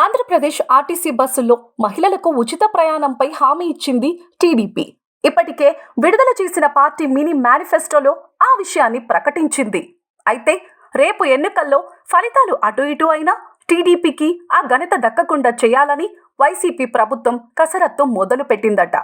Andhra Pradesh RTC బస్సుల్లో మహిళలకు ఉచిత ప్రయాణంపై హామీ ఇచ్చింది టీడీపీ. ఇప్పటికే విడుదల చేసిన పార్టీ మినీ మేనిఫెస్టోలో ఆ విషయాన్ని ప్రకటించింది. అయితే రేపు ఎన్నికల్లో ఫలితాలు అటు ఇటు అయినా టీడీపీకి ఆ ఘనత దక్కకుండా చేయాలని వైసీపీ ప్రభుత్వం కసరత్తు మొదలు పెట్టిందట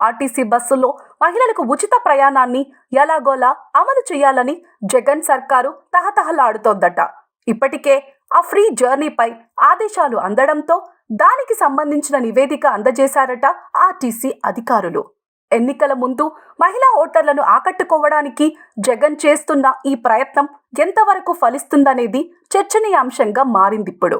ఆర్టీసీ బస్సుల్లో మహిళలకు ఉచిత ప్రయాణాన్ని ఎలాగోలా అమలు చేయాలని జగన్ సర్కారు తహతహలాడుతోందట. ఇప్పటికే ఆ ఫ్రీ జర్నీపై ఆదేశాలు అందడంతో దానికి సంబంధించిన నివేదిక అందజేశారట ఆర్టీసీ అధికారులు. ఎన్నికల ముందు మహిళా ఓటర్లను ఆకట్టుకోవడానికి జగన్ చేస్తున్న ఈ ప్రయత్నం ఎంతవరకు ఫలిస్తుందనేది చర్చనీయాంశంగా మారిందిప్పుడు.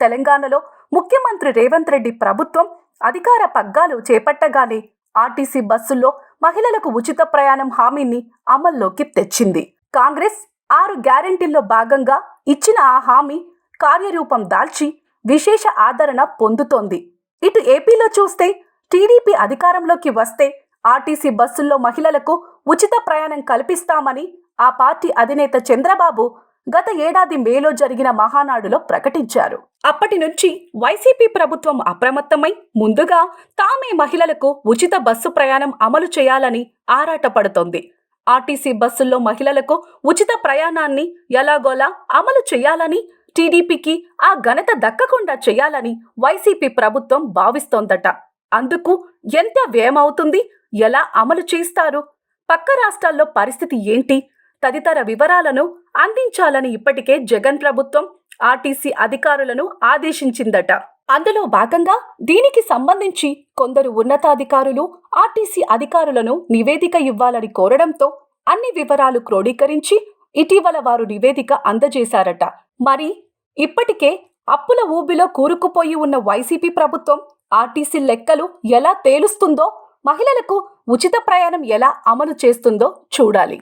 తెలంగాణలో ముఖ్యమంత్రి రేవంత్ రెడ్డి ప్రభుత్వం అధికార పగ్గాలు చేపట్టగానే ఆర్టీసీ బస్సుల్లో మహిళలకు ఉచిత ప్రయాణం హామీని అమల్లోకి తెచ్చింది. కాంగ్రెస్ ఆరు గ్యారెంటీల్లో భాగంగా ఇచ్చిన ఆ హామీ కార్యరూపం దాల్చి విశేష ఆదరణ పొందుతోంది. ఇటు ఏపీలో చూస్తే టీడీపీ అధికారంలోకి వస్తే ఆర్టీసీ బస్సుల్లో మహిళలకు ఉచిత ప్రయాణం కల్పిస్తామని ఆ పార్టీ అధినేత చంద్రబాబు గత ఏడాది మేలో జరిగిన మహానాడులో ప్రకటించారు. అప్పటి నుంచి వైసీపీ ప్రభుత్వం అప్రమత్తమై ముందుగా తామే మహిళలకు ఉచిత బస్సు ప్రయాణం అమలు చేయాలని ఆరాటపడుతోంది. ఆర్టీసీ బస్సుల్లో మహిళలకు ఉచిత ప్రయాణాన్ని ఎలాగోలా అమలు చేయాలని టీడీపీకి ఆ ఘనత దక్కకుండా చేయాలని వైసీపీ ప్రభుత్వం భావిస్తోందట. అందుకు ఎంత వ్యయమవుతుంది? ఎలా అమలు చేస్తారు? పక్క రాష్ట్రాల్లో పరిస్థితి ఏంటి? తదితర వివరాలను అందించాలని ఇప్పటికే జగన్ ప్రభుత్వం ఆర్టీసీ అధికారులను ఆదేశించిందట. అందులో భాగంగా దీనికి సంబంధించి కొందరు ఉన్నతాధికారులు ఆర్టీసీ అధికారులను నివేదిక ఇవ్వాలని కోరడంతో అన్ని వివరాలు క్రోడీకరించి ఇటీవల వారు నివేదిక అందజేశారట. మరి ఇప్పటికే అప్పుల ఊబిలో కూరుకుపోయి ఉన్న వైసీపీ ప్రభుత్వం ఆర్టీసీ లెక్కలు ఎలా తేలుస్తుందో మహిళలకు ఉచిత ప్రయాణం ఎలా అమలు చేస్తుందో చూడాలి.